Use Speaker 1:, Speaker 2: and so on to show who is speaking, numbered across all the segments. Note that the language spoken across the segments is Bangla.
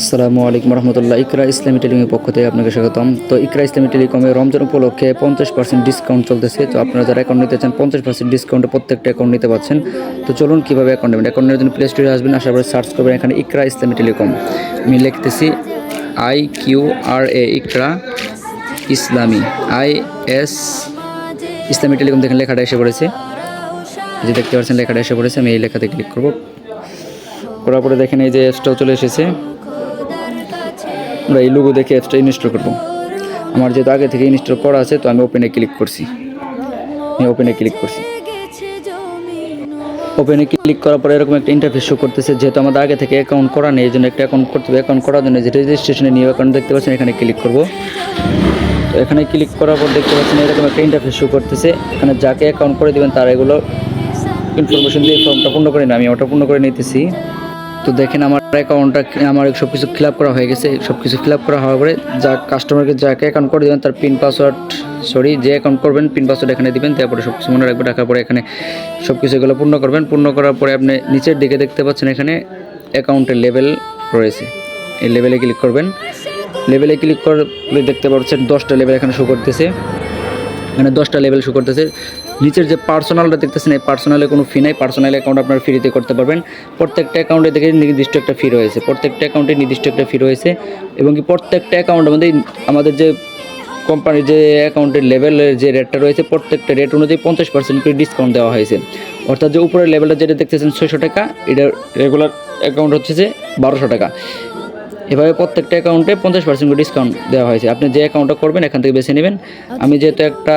Speaker 1: আসসালামু আলাইকুম রহমতুল্লাহ। ইকরা ইসলামী টেলিকমের পক্ষ থেকে আপনাকে স্বাগতম। তো ইকরা ইসলামী টেলিকমে রমজান উপলক্ষে পঞ্চাশ পার্সেন্ট ডিসকাউন্ট চলতেছে। তো আপনারা যারা অ্যাকাউন্ট নিতে চান, পঞ্চাশ পার্সেন্ট ডিসকাউন্টে প্রত্যেকটা অ্যাকাউন্ট নিতে পারছেন তো চলুন কীভাবে অ্যাকাউন্ট নেবেন? অ্যাকাউন্ট নেওয়ার জন্য প্লে স্টোরে আসবেন, আসার পরে সার্চ করবেন এখানে ইকরা ইসলামী টেলিকম। আমি লিখতেছি I Q R A Iqra Islami. I S Islami telecom দেখেন লেখাটা এসে পড়েছে। যে দেখতে পাচ্ছেন লেখাটা এসে পড়েছে, আমি এই লেখাতে ক্লিক করব। করার পরে দেখেন এই যে অ্যাপসটাও চলে এসেছে। আমরা এই লোগো দেখে অ্যাপসটা ইনস্টল করব। আমার যেহেতু আগে থেকে ইনস্টল করা আছে, তো আমি ওপেনে ক্লিক করছি। আমি ওপেনে ক্লিক করছি। ওপেনে ক্লিক করার পরে এরকম একটা ইন্টারফেস শো করতেছে, যেহেতু আমাদের আগে থেকে অ্যাকাউন্ট করা নেই, এই জন্য একটা অ্যাকাউন্ট করতে হবে। অ্যাকাউন্ট করার জন্য যে রেজিস্ট্রেশনে নিউ অ্যাকাউন্ট দেখতে পাচ্ছেন এখানে ক্লিক করব। তো এখানে ক্লিক করার পর দেখতে পাচ্ছেন এরকম একটা ইন্টারফেস শো করতেছে। এখানে যাকে অ্যাকাউন্ট করে দেবেন, তারা এগুলো ইনফরমেশন দিয়ে ফর্মটা পূর্ণ করে নিই আমি ওটা পূর্ণ করে নিতেছি। তো দেখেন আমার অ্যাকাউন্টটা আমার সব কিছু ফিল করা হয়ে গেছে। সব কিছু ফিল করা হওয়ার পরে যা কাস্টমারকে যাকে অ্যাকাউন্ট করে দেবেন, তার পিন পাসওয়ার্ড সরি যে অ্যাকাউন্ট করবেন পিন পাসওয়ার্ড এখানে দিবেন, তারপরে সব কিছু মনে রাখবেন, রাখার পরে এখানে সব কিছু এগুলো পূর্ণ করবেন। পূর্ণ করার পরে আপনি নিচের দিকে দেখতে পাচ্ছেন এখানে অ্যাকাউন্টের লেভেল রয়েছে। এই লেভেলে ক্লিক করবেন। লেভেলে ক্লিক করলে দেখতে পাচ্ছেন দশটা লেভেল এখানে শো করতেছে। এখানে দশটা লেভেল শো করতেছে। নিচের যে পার্সোনালটা দেখতেছেন, এই পার্সোনালে কোনো ফি নাই। পার্সোনাল অ্যাকাউন্ট আপনার ফ্রিতে করতে পারবেন। প্রত্যেকটা অ্যাকাউন্টে দেখে নির্দিষ্ট একটা ফি রয়েছে। প্রত্যেকটা অ্যাকাউন্টে নির্দিষ্ট একটা ফি রয়েছে। এবং কি প্রত্যেকটা অ্যাকাউন্টের মধ্যে আমাদের যে কোম্পানির যে অ্যাকাউন্টের লেভেলের যে রেটটা রয়েছে, প্রত্যেকটা রেট অনুযায়ী পঞ্চাশ পার্সেন্ট করে ডিসকাউন্ট দেওয়া হয়েছে। অর্থাৎ যে উপরের লেভেলটা যেটা দেখতেছেন, ছয়শো টাকা এটা রেগুলার অ্যাকাউন্ট হচ্ছে যে বারোশো টাকা। এভাবে প্রত্যেকটা অ্যাকাউন্টে পঞ্চাশ পার্সেন্ট করে ডিসকাউন্ট দেওয়া হয়েছে। আপনি যে অ্যাকাউন্টটা করবেন, এখান থেকে বেছে নেবেন। আমি যেহেতু একটা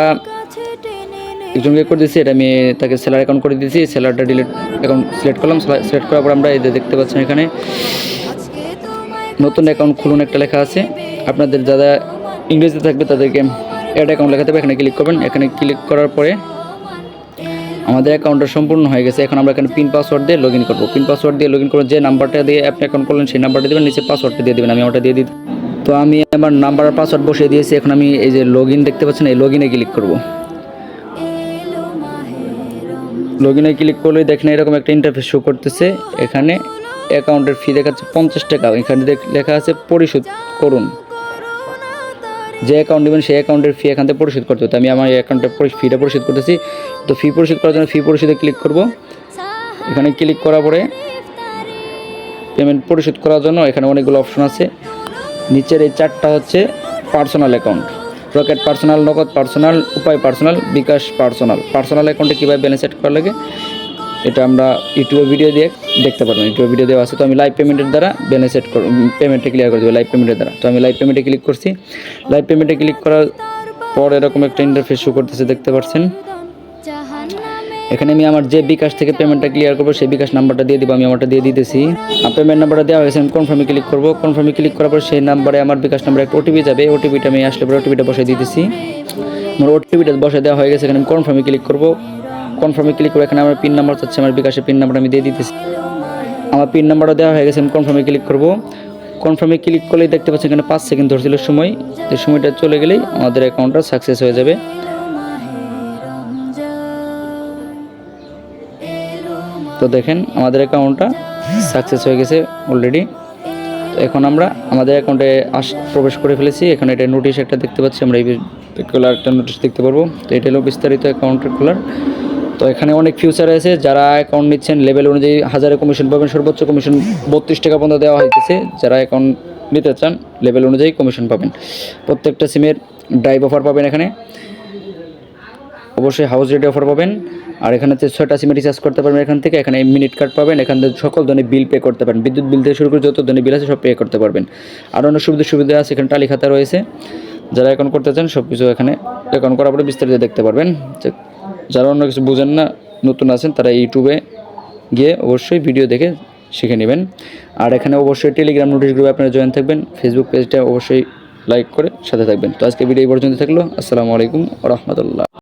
Speaker 1: একজনকে করে দিয়েছি, এটা আমি তাকে সেলার অ্যাকাউন্ট করে দিয়েছি। সেলারটা ডিলিট অ্যাকাউন্ট সিলেক্ট করলাম। সিলেক্ট করার পর আমরা এই দেখতে পাচ্ছেন এখানে, নতুন অ্যাকাউন্ট খুলুন একটা লেখা আছে। আপনাদের যারা ইংরেজিতে থাকবে, তাদেরকে অ্যাড অ্যাকাউন্ট লেখাতে হবে। এখানে ক্লিক করবেন। এখানে ক্লিক করার পরে আমাদের অ্যাকাউন্টটা সম্পূর্ণ হয়ে গেছে। এখন আমরা এখানে পিন পাসওয়ার্ড দিয়ে লগ ইন করব। পিন পাসওয়ার্ড দিয়ে লগ ইন করব যে নাম্বারটা দিয়ে আপনি অ্যাকাউন্ট করলেন, সেই নাম্বারটা দেবেন, নিচে পাসওয়ার্ডটা দিয়ে দেবেন। আমি ওটা দিয়ে দিই। তো আমি আমার নাম্বার আর পাসওয়ার্ড বসিয়ে দিয়েছি। এখন আমি এই যে লগ দেখতে পাচ্ছেন, এই লগ ইনে ক্লিক করব। লগ ইনে ক্লিক করলে দেখেন এরকম একটা ইন্টারফেস শো করতেছে। এখানে অ্যাকাউন্টের ফি দেখাচ্ছে পঞ্চাশ টাকা। এখানে লেখা আছে পরিশোধ করুন। যে অ্যাকাউন্ট নেবেন সেই অ্যাকাউন্টের ফি এখান থেকে পরিশোধ করতে হতো আমি আমার অ্যাকাউন্টের ফিটা পরিশোধ করতেছি। তো ফি পরিশোধ করার জন্য ফি পরিশোধে ক্লিক করব। এখানে ক্লিক করার পরে পেমেন্ট পরিশোধ করার জন্য এখানে অনেকগুলো অপশন আছে। নিচের এই চারটা হচ্ছে personal account Rocket personal Nagad personal Upay personal bKash personal personal অ্যাকাউন্টে কীভাবে ব্যালেন্স সেট করা লাগে? এটা আমরা ইউটিউবে ভিডিও দিয়ে দেখতে পারবেন ইউটিউবে ভিডিও দেওয়া আছে, তো আমি লাইভ পেমেন্টের দ্বারা ব্যালেন্স সেট পেমেন্টে ক্লিয়ার করে দেবো লাইভ পেমেন্টের দ্বারা। তো আমি লাইভ পেমেন্টে ক্লিক করছি। লাইভ পেমেন্টে ক্লিক করার পর এরকম একটা ইন্টারফেস শো করতেছে, দেখতে পাচ্ছেন এখানে আমি আমার যে বিকাশ থেকে পেমেন্টটা ক্লিয়ার করব, সেই বিকাশ নাম্বারটা দিয়ে দিব, আমি আমারটা দিয়ে দিতেছি। আর পেমেন্ট নাম্বারটা দেওয়া হয়েছে, আমি কনফার্মে ক্লিক করব। কনফার্মে ক্লিক করার পর সেই নাম্বারে আমার বিকাশ নাম্বারে একটা ওটিপি যাবে। ওটিপিটা আমি আসলে পরে ওটিপিটা বসে দিতেছি। আমার ওটিপিটা বসে দেওয়া হয়ে গেছে, এখানে আমি কনফার্মে ক্লিক করব। কনফার্মে ক্লিক করে এখানে আমার পিন নাম্বার চাচ্ছে আমার বিকাশের পিন নাম্বারটা আমি দিয়ে দিতেছি। আমার পিন নাম্বারও দেওয়া হয়ে গেছে, আমি কনফার্মে ক্লিক করব। কনফার্মে ক্লিক করলেই দেখতে পাচ্ছি এখানে পাঁচ সেকেন্ড ধরছিল সময়। এই সময়টা চলে গেলেই আমাদের অ্যাকাউন্টটা সাকসেস হয়ে যাবে। তো দেখেন, আমাদের অ্যাকাউন্টটা সাকসেস হয়ে গেছে অলরেডি তো এখন আমরা, আমাদের অ্যাকাউন্টে আস, প্রবেশ করে ফেলেছি। এখানে এটা নোটিশ একটা দেখতে পাচ্ছি, আমরা এই খোলার একটা নোটিশ দেখতে পারব। তো এটা হলো বিস্তারিত অ্যাকাউন্টের খোলার তো এখানে অনেক ফিউচার আছে, যারা অ্যাকাউন্ট নিচ্ছেন লেভেল অনুযায়ী হাজারে কমিশন পাবেন, সর্বোচ্চ কমিশন বত্রিশ টাকা পর্যন্ত দেওয়া হয়েছে যারা অ্যাকাউন্ট নিতে চান লেভেল অনুযায়ী কমিশন পাবেন। প্রত্যেকটা সিমের ড্রাইভ অফার পাবেন এখানে। অবশ্যই হাউস রেটে অফার পাবেন। আর এখানে হচ্ছে ছয়টা সিমে রিচার্জ করতে পারবেন এখান থেকে। এখানে মিনিট কার্ড পাবেন। এখান থেকে সকল ধরনের বিল পে করতে পারেন বিদ্যুৎ বিল থেকে শুরু করে যত ধরনের বিল আছে, সব পে করতে পারবেন। আর অন্য সুবিধা সুবিধা আছে, এখানে টালি খাতা রয়েছে। যারা অ্যাকাউন্ট করতে চান সব কিছু এখানে অ্যাকাউন্ট করার পরে বিস্তারিত দেখতে পারবেন। যারা অন্য কিছু বুঝেন না, নতুন আছেন, তারা ইউটিউবে গিয়ে অবশ্যই ভিডিও দেখে শিখে নেবেন। আর এখানে অবশ্যই টেলিগ্রাম নোটিশ গ্রুপে আপনারা জয়েন থাকবেন ফেসবুক পেজটা অবশ্যই লাইক করে সাথে থাকবেন। তো আজকে ভিডিও এই পর্যন্ত থাকল। আসসালামু আলাইকুম রহমতুল্লাহ।